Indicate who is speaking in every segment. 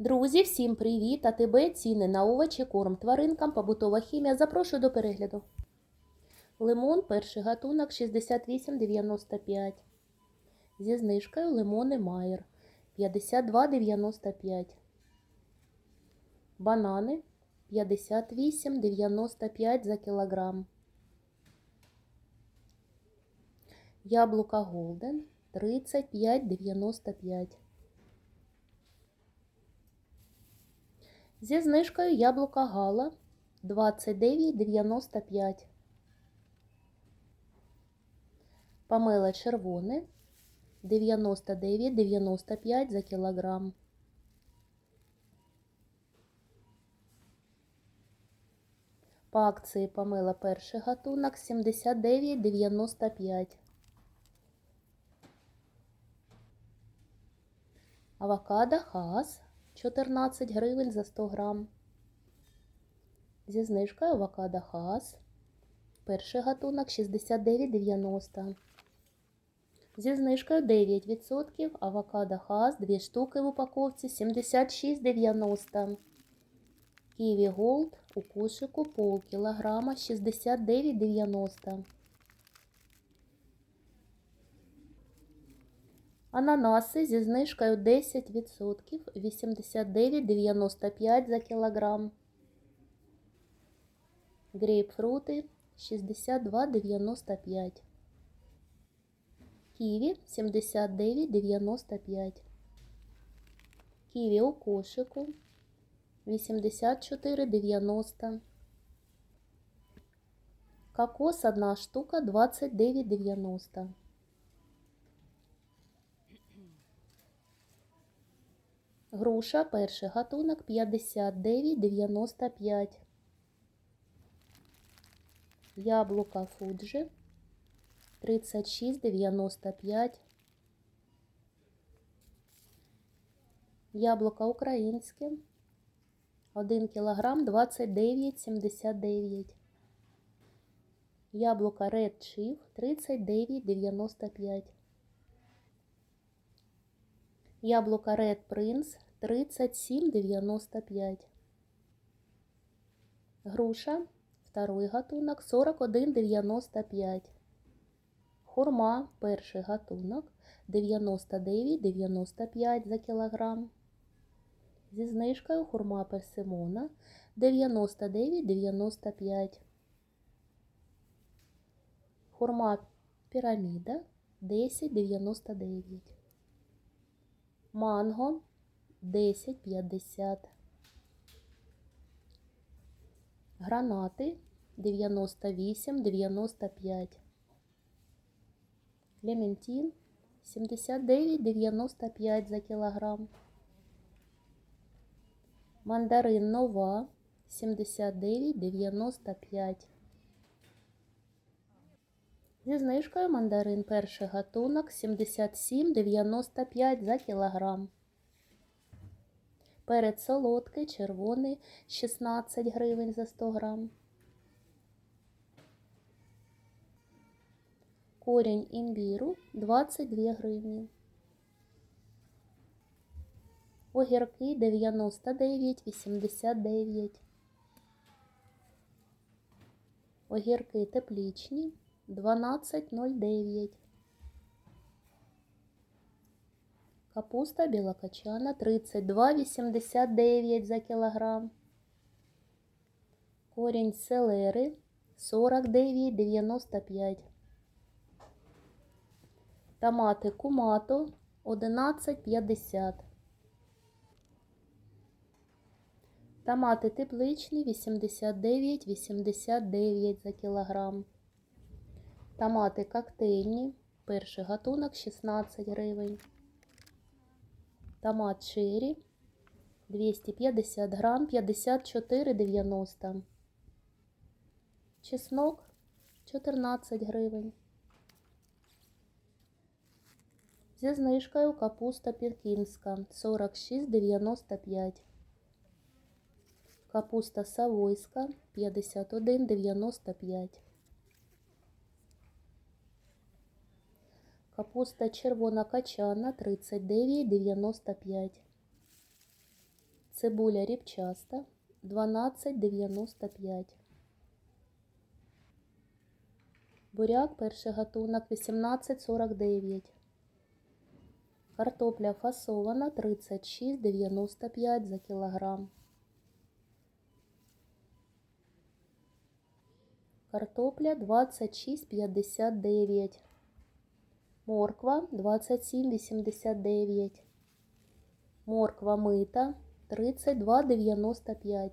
Speaker 1: Друзі, всім привіт! А тебе ціни на овочі, корм тваринкам, побутова хімія. Запрошую до перегляду. Лимон, перший гатунок 68,95. Зі знижкою лимони Майер 52,95. Банани 58,95 за кілограм. Яблука Голден 35,95. Зі знижкою яблука Гала 29,95. Помело червоне 99,95 за кілограм. По акції помила перший гатунок 79,95. Авокадо Хаас 14 гривень за 100 грам. Зі знижкою авокадо Хаас. Перший гатунок 69,90. Зі знижкою 9% авокадо Хаас 2 штуки в упаковці 76,90. Ківі Голд у кошику пол кілограма 69,90. Ананаси зі знижкою 10% 89,95 за кілограм. Грейпфрути 62,95. Ківі 79,95. Ківі у кошику 84,90. Кокос одна штука 29,90. Груша перший гатунок 59,95. Яблука Фуджи 36,95. Яблука українське 1 кг 29,79. Яблука Red Chief 39,95. Яблука Red Prince 37,95. Груша, второй гатунок 41,95. Хурма, перший гатунок 99,95 за кілограм. Зі знижкою хурма персимона 99,95. Хурма піраміда 10,99. Манго 10,50. Гранати 98,95. Клементин 79,95 за кілограм. Мандарин Нова 79,95. Зі знижкою мандарин перший гатунок 77,95 за кілограм. Перець солодкий, червоний 16 гривень за 100 грам. Корінь імбіру 22 гривні. Огірки 99,89. Огірки теплічні 12,09. Капуста білокачана 32,89 за кілограм. Корінь селери 49,95. Томати кумато 11,50. Томати тепличні 89,89 за кілограм. Томати коктейльні, перший гатунок 16 гривень. Томат черрі 250 грам 54,90. Чеснок 14 гривень. Зі знижкою капуста пекінська 46,95. Капуста савойська 51,95. Капуста червона качана 39,95. Цибуля ріпчаста 12,95. Буряк перший гатунок 18,49. Картопля фасована 36,95 за кілограм. Картопля 26,59. Морква 27,89. Морква мита 32,95.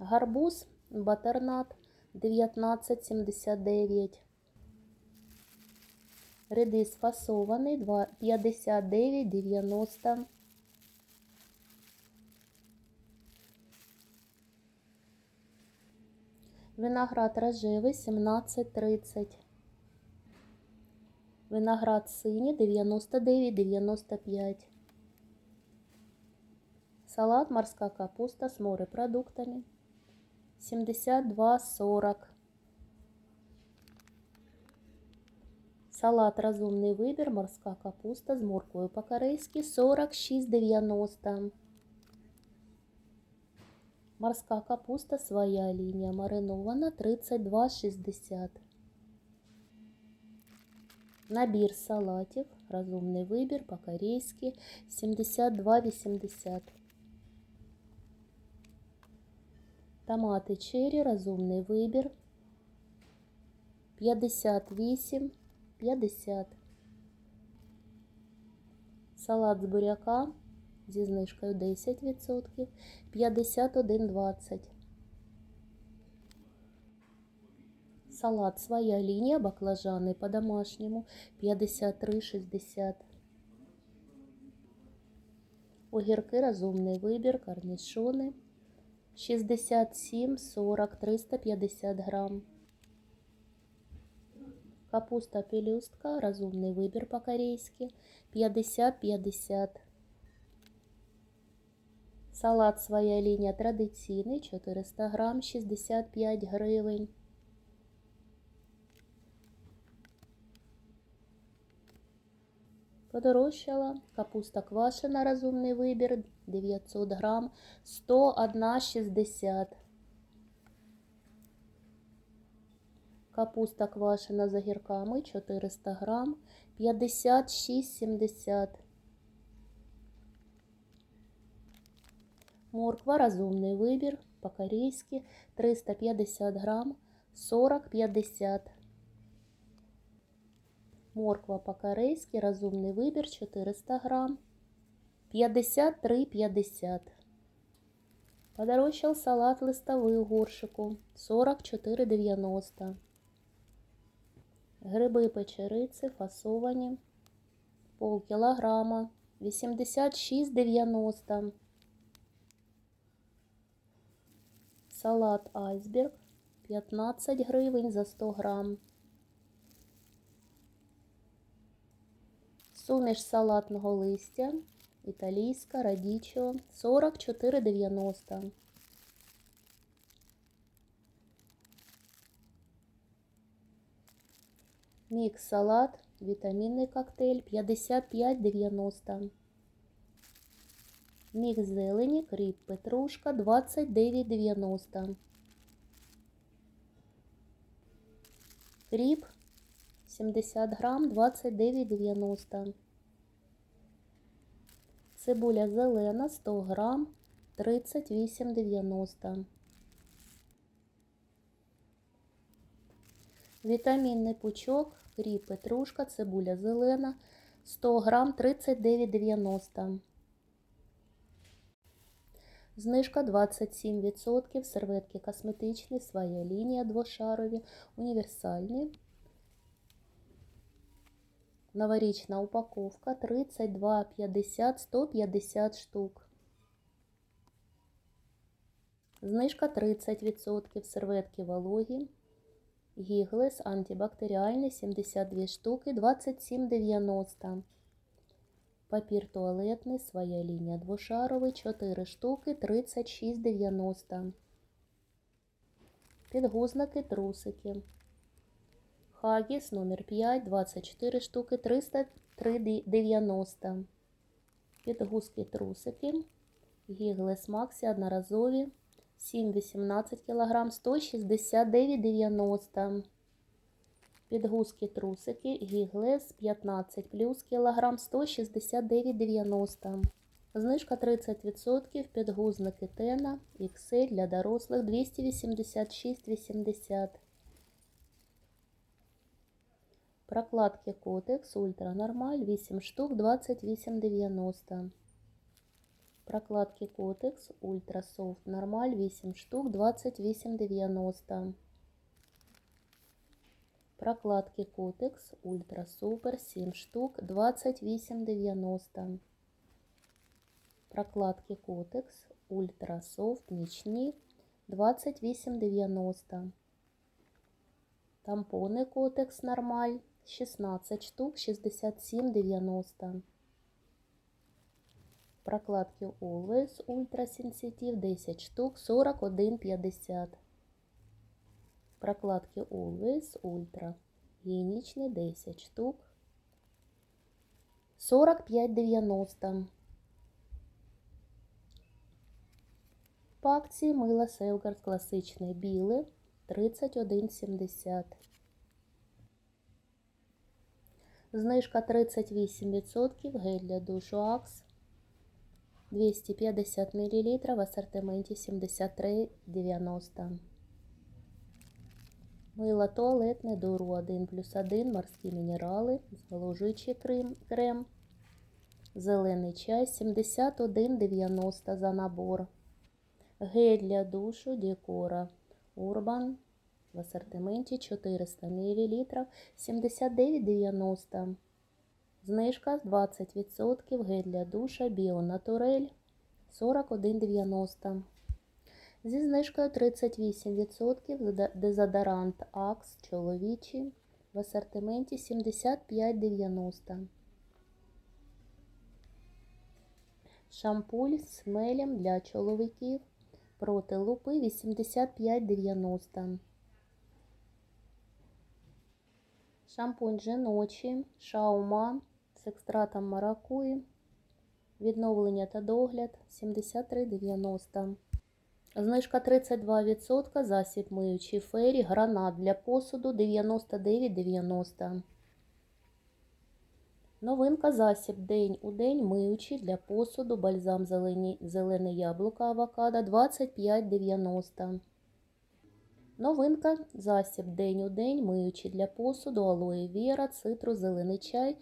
Speaker 1: Гарбуз батернат 19,79. Редис фасований 2 59,90. Виноград рожевий 17,30. Виноград синій 99,95. Салат морська капуста з морепродуктами 72,40. Салат розумний вибір, морська капуста з морквою по-корейськи 46,90. Морська капуста своя лінія маринована 32,60. Набір салатів, розумний вибір по-корейськи 72,80. Томати черрі, розумний вибір 58,50. Салат з буряка зі знижкою 10% 51,20. Салат своя лінія, баклажани по-домашньому 53,60. Огірки розумний вибір, корнішони 67,40 350 грам. Капуста пелюстка, розумний вибір по-корейськи 50-50. Салат своя лінія традиційний 400 грам 65 гривень. Подорожчала капуста квашена, розумний вибір 900 грам 101,60. Капуста квашена з огірками 400 грам 56,70. Морква розумний вибір по-корейськи 350 грам 40,50. Морква по-корейськи розумний вибір 400 грам 53,50. Подорожчал салат листовий у горшику 44,90. Гриби печериці фасовані пол кілограма 86,90. Салат айсберг 15 гривень за 100 грам. Суміш салатного листя італійська радічо 44,90. Мікс салат, вітамінний коктейль 55,90. Мікс зелені, кріп, петрушка 29,90. Кріп 70 грам 29,90. Цибуля зелена 100 грам 38,90. Вітамінний пучок, кріп, петрушка, цибуля зелена 100 грам 39,90. Знижка 27%, серветки косметичні, своя лінія двошарові, універсальні. Новорічна упаковка 32,50 150 штук. Знижка 30%, серветки вологі. Гіглес антибактеріальний 72 штуки 27,90. Папір туалетний, своя лінія двошаровий 4 штуки 36,90. Підгузники трусики. Хагіс номер 5 24 штуки 303,90. Підгузки трусики Гіглес Максі одноразові 7-18 кг 169,90 Підгузки трусики Гіглес 15 плюс кілограм 169,90 Знижка 30%, підгузники Тена XL для дорослих 286,80 Прокладки Котекс Ультра Нормаль 8 штук 28,90 Прокладки Котекс Ультра Софт Нормаль 8 штук 28,90 Прокладки Котекс Ультра Супер 7 штук 28,90 Прокладки Котекс Ультра Софт Нічні 28,90 Тампони Котекс Нормаль 16 штук 67,90 Прокладки Always Sensitive 10 штук 41,50 Прокладки Always Ultra Гігієнічні 10 штук. 45,90 По акції мило Селгард класичне біле 31,70 Знижка 38%, гель для душу Акс 250 мл в асортименті 73,90. Мило туалетне дуру 1 плюс 1, морські мінерали, зволожуючий крем, крем. Зелений чай 71,90 за набор. Гель для душу Декора Урбан в ассортименті 400 мл 79,90. Знижка 20%, гель для душа Біонатурель 41,90. Зі знижкою 38% дезодорант Акс чоловічий в асортименті 75,90. Шампуль з хмелем для чоловіків проти лупи 85,90. Шампунь жіночий Шаума з екстратом маракуї. Відновлення та догляд 73,90. Знижка 32%. Засіб миючий фері. Гранат для посуду 99,90. Новинка засіб день у день миючий для посуду. Бальзам зелені, зелене яблуко авокадо 25,90. Новинка засіб день у день миючий для посуду. Алоє віра, цитрус, зелений чай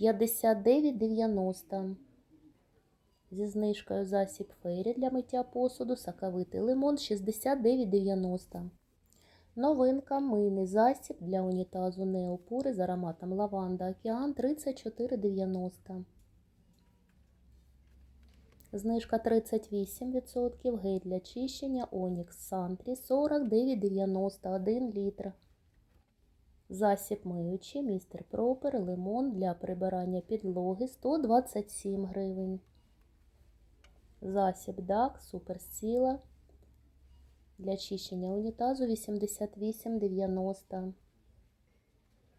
Speaker 1: 59,90. Зі знижкою засіб фейрі для миття посуду, соковитий лимон 69,90. Новинка мийний засіб для унітазу Неопури з ароматом лаванда Океан 34,90. Знижка 38%, гель для чищення Онікс Сантрі 49,91 літр. Засіб миючий містер Пропер лимон для прибирання підлоги 127 гривень. Засіб DAC Суперсіла для чищення унітазу 88,90.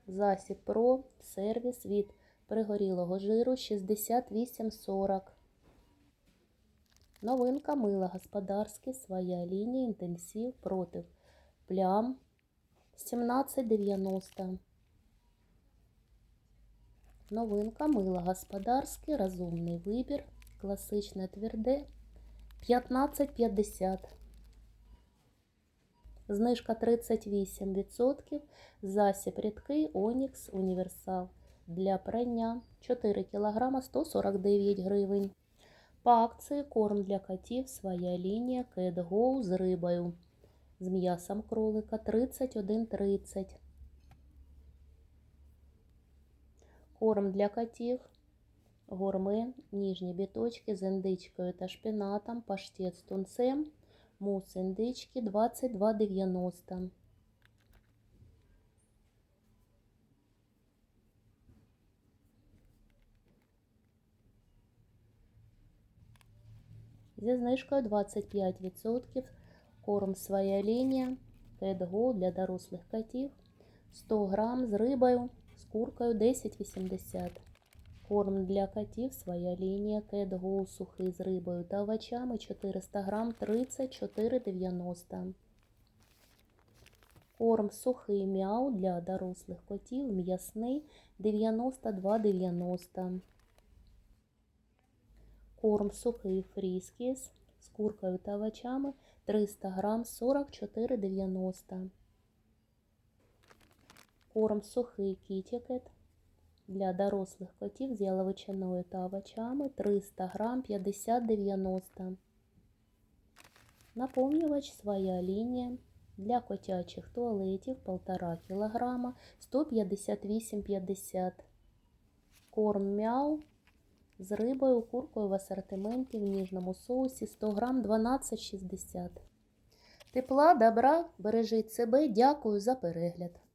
Speaker 1: Засіб Про сервіс від пригорілого жиру 68,40. Новинка мила господарське, своя лінія, інтенсив проти плям. 17,90. Новинка мила господарське, розумний вибір, класичне тверде. 15,50. Знижка 38%. Засіб рідкий. Онікс Універсал. Для прання. 4 кг 149 гривень. По акції корм для котів своя лінія Cat Go з рибою. З м'ясом кролика 31,30. Корм для котів. Гурме, ніжні біточки з індичкою та шпінатом, паштет з тунцем, мус індички 22,90. Зі знижкою 25% корм своя лінія Cat для дорослих котів 100 грам з рибою, з куркою 10,80. Корм для котів, своя лінія, Cat сухий з рибою та овочами 400 грам 34,90. Корм сухий мяу для дорослих котів, м'ясний 92,90. Корм сухий фріскіс з куркою та овочами 300 грам 44,90. Корм сухий кітікет для дорослих котів з яловичиною та овочами 300 грам 50,90. Наповнювач своя лінія для котячих туалетів 1,5 кг 158,50. Корм мяу з рибою, куркою в асортименті в ніжному соусі 100 грам 12,60. Тепла, добра, бережіть себе. Дякую за перегляд.